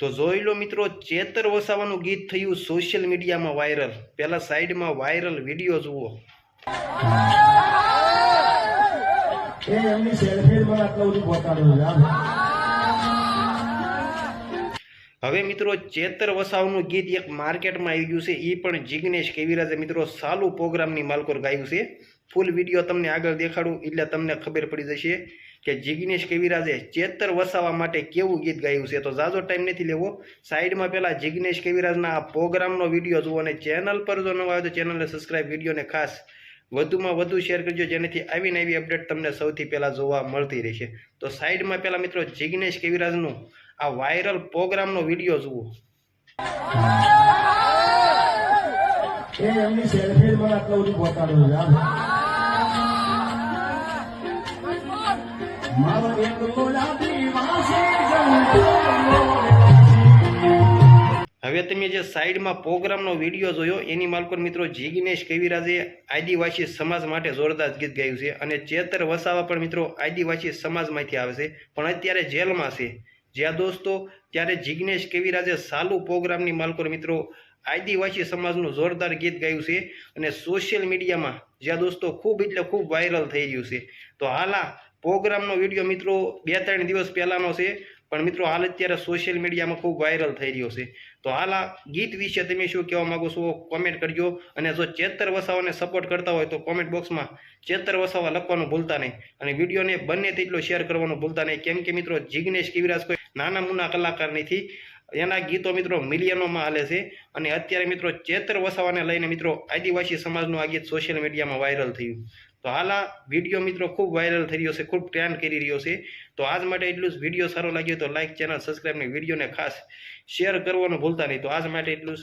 તો જોઈ લો મિત્રો ચેતર વસાવાનું ગીત થયું સોશિયલ મીડિયામાં વાયરલ પહેલા સાઈડમાં વાયરલ વીડિયો જુઓ. હવે મિત્રો ચેતર વસાવનું ગીત એક માર્કેટમાં આવી ગયું છે. એ પણ જિગ્નેશ કેવીરાજે મિત્રો સાલું પ્રોગ્રામની માલકોર ગાયું છે. ફૂલ વીડિયો તમને આગળ દેખાડું એટલે તમને ખબર પડી જશે. કે જિગ્નેશ કેવીરાજે ચેતર વસાવા માટે કેવું ગીત ગાયું છે? તો ઝાઝો ટાઈમ નથી લેવો. સાઈડમાં પહેલાં જિગ્નેશ કેવીરાજના આ પ્રોગ્રામનો વીડિયો જુઓ અને ચેનલ પર જો નવા આવે તો ચેનલને સબસ્ક્રાઈબ વિડીયોને ખાસ વધુમાં વધુ શેર કરજો, જેનાથી આવીને આવી અપડેટ તમને સૌથી પહેલાં જોવા મળતી રહેશે. તો સાઈડમાં પહેલાં મિત્રો જિગ્નેશ કેવીરાજનું આ વાયરલ પ્રોગ્રામનો વીડિયો જુઓ. એમની સેલ્ફી મને આટલા બધું પહોંચાડ્યું છે? હવે તમે જે સાઈડમાં પ્રોગ્રામનો વીડિયો જોયો, એની માલકોર મિત્રો જિગ્નેશ કવિરાજે આદિવાસી સમાજ માટે જોરદાર ગીત ગાયું છે અને ચેતર વસાવા પણ મિત્રો આદિવાસી સમાજમાંથી આવે છે, પણ અત્યારે જેલમાં છે. જ્યાં દોસ્તો, ત્યારે જિગ્નેશ કવિરાજે સાલું પ્રોગ્રામની માલકોર મિત્રો આદિવાસી સમાજનું જોરદાર ગીત ગાયું છે અને સોશિયલ મીડિયામાં જ્યાં દોસ્તો ખૂબ એટલે ખૂબ વાયરલ થઈ ગયું છે. તો હાલ પ્રોગ્રામનો વીડિયો મિત્રો બે ત્રણ દિવસ પહેલાંનો છે. પણ મિત્રો હાલ અત્યારે સોશિયલ મીડિયામાં ખૂબ વાયરલ થઈ રહ્યો છે. તો હાલ આ ગીત વિશે તમે શું કહેવા માંગો છો કોમેન્ટ કરજો. અને જો ચેતર વસાવાને સપોર્ટ કરતા હોય તો કોમેન્ટ બોક્સમાં ચેતર વસાવા લખવાનું ભૂલતા નહીં. અને વિડીયોને બંને તેટલો શેર કરવાનું ભૂલતા નહીં. કેમ કે મિત્રો જિગ્નેશ કવિરાજ કોઈ નાના મુના કલાકાર નથી એના ગીતો મિત્રો મિલિયનોમાં હાલે છે. અને અત્યારે મિત્રો ચેતર વસાવાને લઈને મિત્રો આદિવાસી સમાજનું આ ગીત સોશિયલ મીડિયામાં વાયરલ થયું. તો હાલ આ વીડિયો મિત્રો ખૂબ વાયરલ થઈ રહ્યો છે, ખૂબ ટ્રેન્ડ કરી રહ્યો છે. તો આજ માટે એટલું જ. વીડિયો સારો લાગ્યો તો લાઇક ચેનલ સબસ્ક્રાઈબને વિડીયોને ખાસ શેર કરવાનું ભૂલતા નહીં. તો આજ માટે એટલું જ.